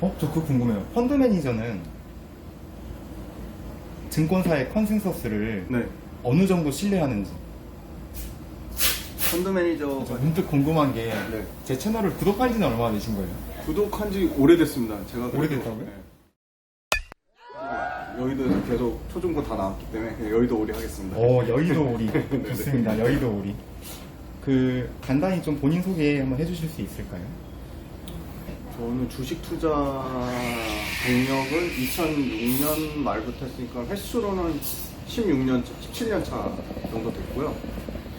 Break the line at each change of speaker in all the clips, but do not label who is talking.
어? 저 그거 궁금해요. 펀드 매니저는 증권사의 컨센서스를
네.
어느 정도 신뢰하는지.
펀드 매니저가
저 문득 궁금한 게 제
네.
채널을 구독한 지는 얼마나 되신 거예요?
구독한 지 오래됐습니다. 제가 그래도-
오래됐다고요?
네. 여의도에서 계속 초중고 다 나왔기 때문에 그냥 여의도 오리 하겠습니다.
어, 여의도 오리.
네, 네.
좋습니다. 여의도 오리. 그, 간단히 좀 본인 소개 한번 해주실 수 있을까요?
저는 주식 투자 경력은 2006년 말부터 했으니까 횟수로는 16년, 17년 차 정도 됐고요.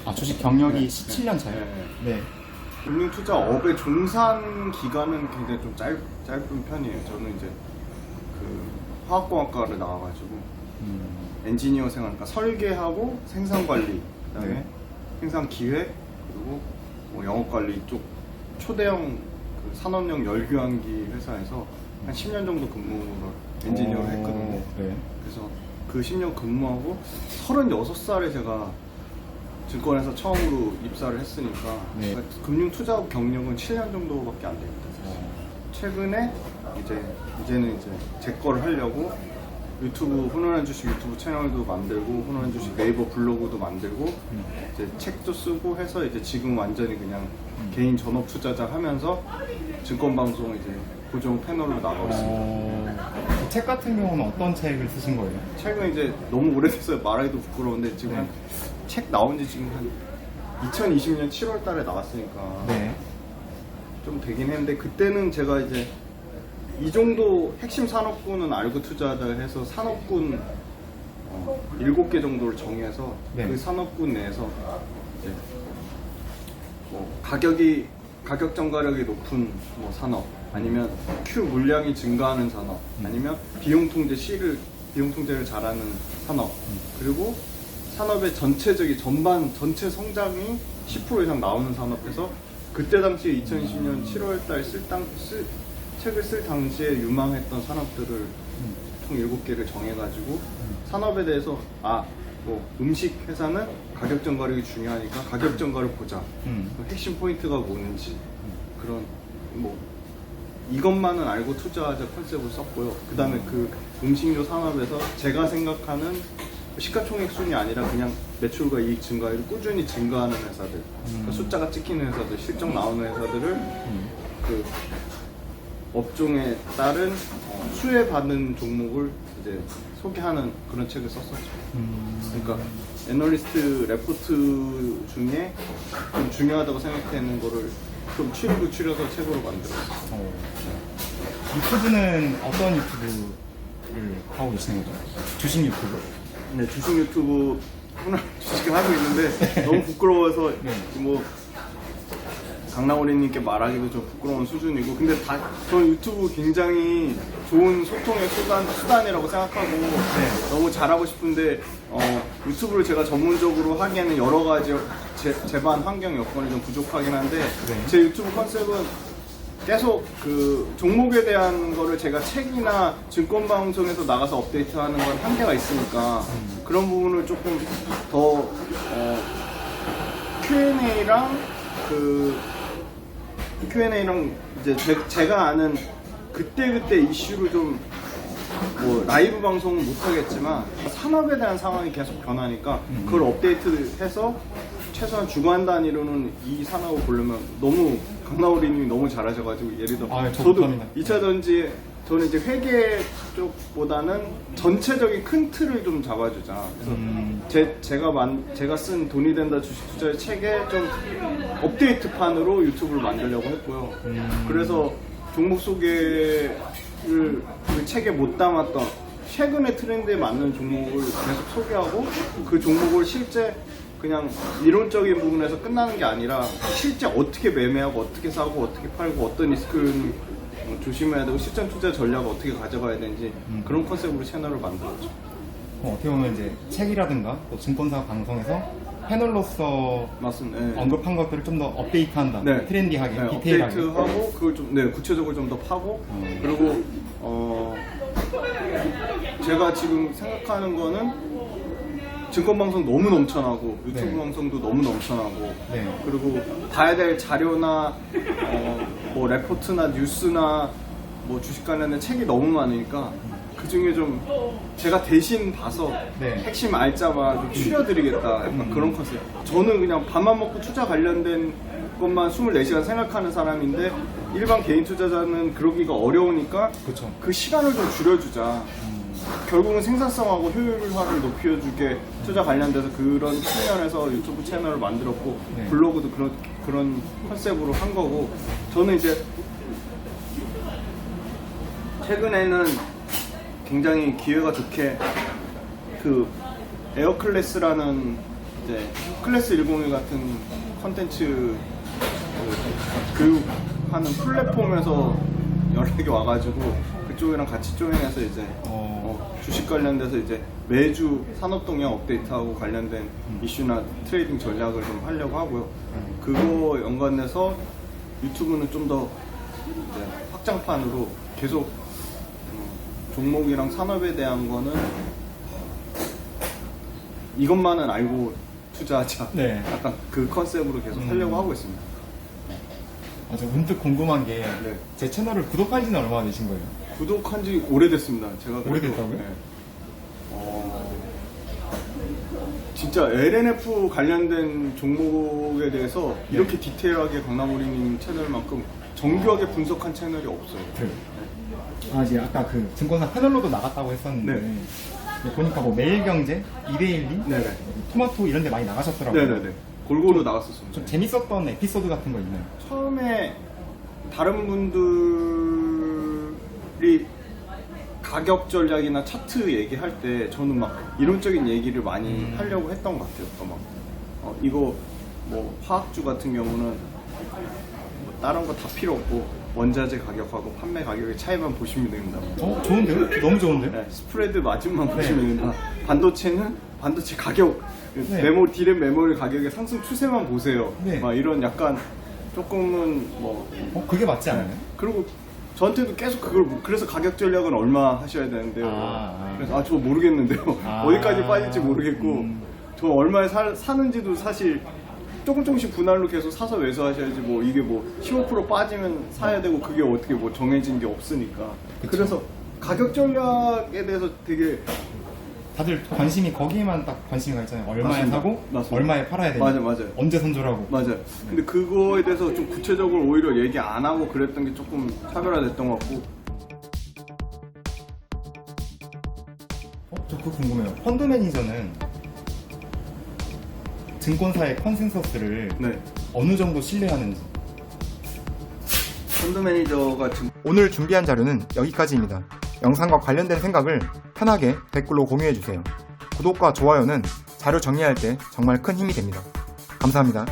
아, 주식 경력이
네,
17년 차요?
네.
네.
금융 투자 업의 종산 기간은 굉장히 좀 짧, 짧은 편이에요. 저는 이제 그 화학공학과를 나와가지고
음,
엔지니어 생활, 그러니까 설계하고 생산 관리, 그다음에
네.
생산 기획 그리고 뭐 영업 관리 쪽 초대형 그 산업용 열교환기 회사에서 한 10년 정도 근무를 엔지니어를
어,
했거든요.
네.
그래서 그 10년 근무하고 36살에 제가 증권에서 처음으로 입사를 했으니까
네.
그러니까 금융 투자 경력은 7년 정도밖에 안 됩니다. 사실. 최근에 이제 이제는 이제 제 거를 하려고 유튜브 훈훈한 주식 유튜브 채널도 만들고 훈훈한 주식 네이버 블로그도 만들고
음.
이제 책도 쓰고 해서 이제 지금 완전히 그냥
음.
개인 전업 투자자 하면서 증권 방송 이제 고정 패널로 나가고 있습니다.
어, 그책 같은 경우는 어떤 책을 쓰신 거예요?
책은 이제 너무 오래됐어요. 말하기도 부끄러운데 지금
네.
한책 나온 지 지금 한 2020년 7월 달에 나왔으니까
네.
좀 되긴 했는데 그때는 제가 이제 이 정도 핵심 산업군은 알고 투자하자 해서 산업군 어, 7개 정도를 정해서
네.
그 산업군 내에서 이제 뭐 가격이 가격 전가력이 높은 뭐 산업 아니면 Q 물량이 증가하는 산업
음.
아니면 비용 통제 C를 비용 통제를 잘하는 산업 그리고 산업의 전체적인 전반 전체 성장이 10% 이상 나오는 산업에서 그때 당시 2020년 7월 달 쓸당 쓸 책을 쓸 당시에 유망했던 산업들을 총 7개를 정해가지고 산업에 대해서 아 뭐 음식 회사는 가격 전가력이 중요하니까 가격 전가를 보자.
음.
그 핵심 포인트가 뭐는지 그런 뭐 이것만은 알고 투자하자 컨셉을 썼고요. 그 다음에 그 음식료 산업에서 제가 생각하는 시가총액 순이 아니라 그냥 매출과 이익 증가율이 꾸준히 증가하는 회사들, 그러니까 숫자가 찍히는 회사들, 실적 나오는 회사들을
음.
그 업종에 따른 어, 수혜받는 종목을 이제 소개하는 그런 책을 썼었죠.
음.
그러니까 애널리스트 레포트 중에 좀 중요하다고 생각되는 거를 좀 추리고 추려서 책으로 만들었어요.
어. 유튜브는 어떤 유튜브를 하고 계시는 거죠? 주식 유튜브?
네, 주식 유튜브 하나 주식을 하고 있는데 너무 부끄러워서
네.
뭐 강나오리님께 말하기도 좀 부끄러운 수준이고 근데 다 저는 유튜브 굉장히 좋은 소통의 수단, 수단이라고 생각하고 너무 잘하고 싶은데 어, 유튜브를 제가 전문적으로 하기에는 여러 가지 제, 제반 환경 여건이 좀 부족하긴 한데
네.
제 유튜브 컨셉은 계속 그 종목에 대한 거를 제가 책이나 증권 방송에서 나가서 업데이트하는 건 한계가 있으니까 그런 부분을 조금 더 어, Q&A랑 그 Q&A랑 이제 제, 가 아는 그때 그때 이슈를 좀 뭐 라이브 방송은 못 하겠지만 산업에 대한 상황이 계속 변하니까 그걸 업데이트해서 최소한 주간 단위로는 이 산업을 보려면 너무 강나오리님이 너무 잘하셔가지고 예를 들어
아, 저
저도
못합니다.
2차 전지 저는 이제 회계 쪽보다는 전체적인 큰 틀을 좀 잡아주자. 그래서
음.
제, 제가 만, 제가 쓴 돈이 된다 주식 투자의 책에 좀 업데이트판으로 유튜브를 만들려고 했고요.
음.
그래서 종목 소개를 그 책에 못 담았던 최근의 트렌드에 맞는 종목을 계속 소개하고 그 종목을 실제 그냥 이론적인 부분에서 끝나는 게 아니라 실제 어떻게 매매하고 어떻게 사고 어떻게 팔고 어떤 리스크를 어, 조심해야 되고 실전 투자 전략을 어떻게 가져가야 되는지
음.
그런 컨셉으로 채널을 만들었죠.
어, 어떻게 보면 이제 책이라든가 또 증권사 방송에서 패널로서
맞습니다. 네.
언급한 것들을 좀 더 업데이트한다.
네.
트렌디하게,
네,
디테일하게.
업데이트하고 그걸 좀 네, 구체적으로 좀 더 파고
음.
그리고 어 제가 지금 생각하는 거는 증권 방송 너무 넘쳐나고 유튜브
네.
방송도 너무 넘쳐나고
네.
그리고 봐야 될 자료나 어, 뭐 레포트나 뉴스나 뭐 주식 관련된 책이 너무 많으니까 그 중에 좀 제가 대신 봐서
네.
핵심 알짜만 좀 추려드리겠다 약간 그런 컨셉. 저는 그냥 밥만 먹고 투자 관련된 것만 24시간 생각하는 사람인데 일반 개인 투자자는 그러기가 어려우니까
그쵸.
그 시간을 좀 줄여주자. 결국은 생산성하고 효율화를 높여주게 투자 관련돼서 그런 측면에서 유튜브 채널을 만들었고
네.
블로그도 그런 그런 컨셉으로 한 거고 저는 이제 최근에는 굉장히 기회가 좋게 그 에어클래스라는 이제 클래스 101 같은 컨텐츠 그 교육하는 플랫폼에서 연락이 와가지고 그쪽이랑 같이 조인해서 이제
어.
어, 주식 관련돼서 이제 매주 산업 동향 업데이트하고 관련된 이슈나 트레이딩 전략을 좀 하려고 하고요. 그거 연관돼서 유튜브는 좀 더 확장판으로 계속 음, 종목이랑 산업에 대한 거는 이것만은 알고 투자하자.
네.
약간 그 컨셉으로 계속
음.
하려고 하고 있습니다.
아, 저 문득 궁금한 게제
네.
채널을 구독한 지는 얼마나 되신 거예요?
구독한 지 오래됐습니다. 제가 그래도,
오래됐다고요?
어, 진짜 LNF 관련된 종목에 대해서
네.
이렇게 디테일하게 강남우리님 채널만큼 정교하게 분석한 채널이 없어요.
그, 아, 이제 아까 그 증권사 패널로도 나갔다고 했었는데,
네.
근데 보니까 뭐 매일경제, 이데일리,
네네.
토마토 이런 데 많이 나가셨더라고요.
네네네. 골고루 나갔었습니다.
좀 재밌었던 에피소드 같은 거 있나요?
처음에 다른 분들 이 가격 전략이나 차트 얘기할 때 저는 막 이론적인 얘기를 많이
음.
하려고 했던 것 같아요. 그러니까 막 어, 이거 뭐 화학주 같은 경우는 뭐 다른 거 다 필요 없고 원자재 가격하고 판매 가격의 차이만 보시면 됩니다.
어, 좋은데요? 너무 좋은데요?
네, 스프레드 마진만
네.
보시면 됩니다. 반도체는 반도체 가격,
네.
메모리, 디램 메모리 가격의 상승 추세만 보세요.
네.
막 이런 약간 조금은 뭐
어, 그게 맞지 않아요?
그리고 저한테도 계속 그걸 물- 그래서 가격 전략은 얼마 하셔야 되는데요.
아, 아.
그래서 아 저 모르겠는데요.
아.
어디까지 빠질지 모르겠고
음.
저 얼마에 사, 사는지도 사실 조금 조금씩 분할로 계속 사서 매수하셔야지 뭐 이게 뭐 15% 빠지면 사야 되고 그게 어떻게 뭐 정해진 게 없으니까. 그래서 가격 전략에 대해서 되게
다들 관심이 거기에만 딱 관심이 가 있잖아요. 얼마에
맞습니다.
사고,
맞습니다.
얼마에 팔아야 되냐.
맞아요, 맞아요.
언제 손절하고.
맞아요. 근데 그거에 대해서 좀 구체적으로 오히려 얘기 안 하고 그랬던 게 조금 차별화됐던 것 같고
어, 저 그거 궁금해요. 펀드 매니저는 증권사의 컨센서스를
네.
어느 정도 신뢰하는지.
펀드 매니저가 지금
오늘 준비한 자료는 여기까지입니다. 영상과 관련된 생각을 편하게 댓글로 공유해주세요. 구독과 좋아요는 자료 정리할 때 정말 큰 힘이 됩니다. 감사합니다.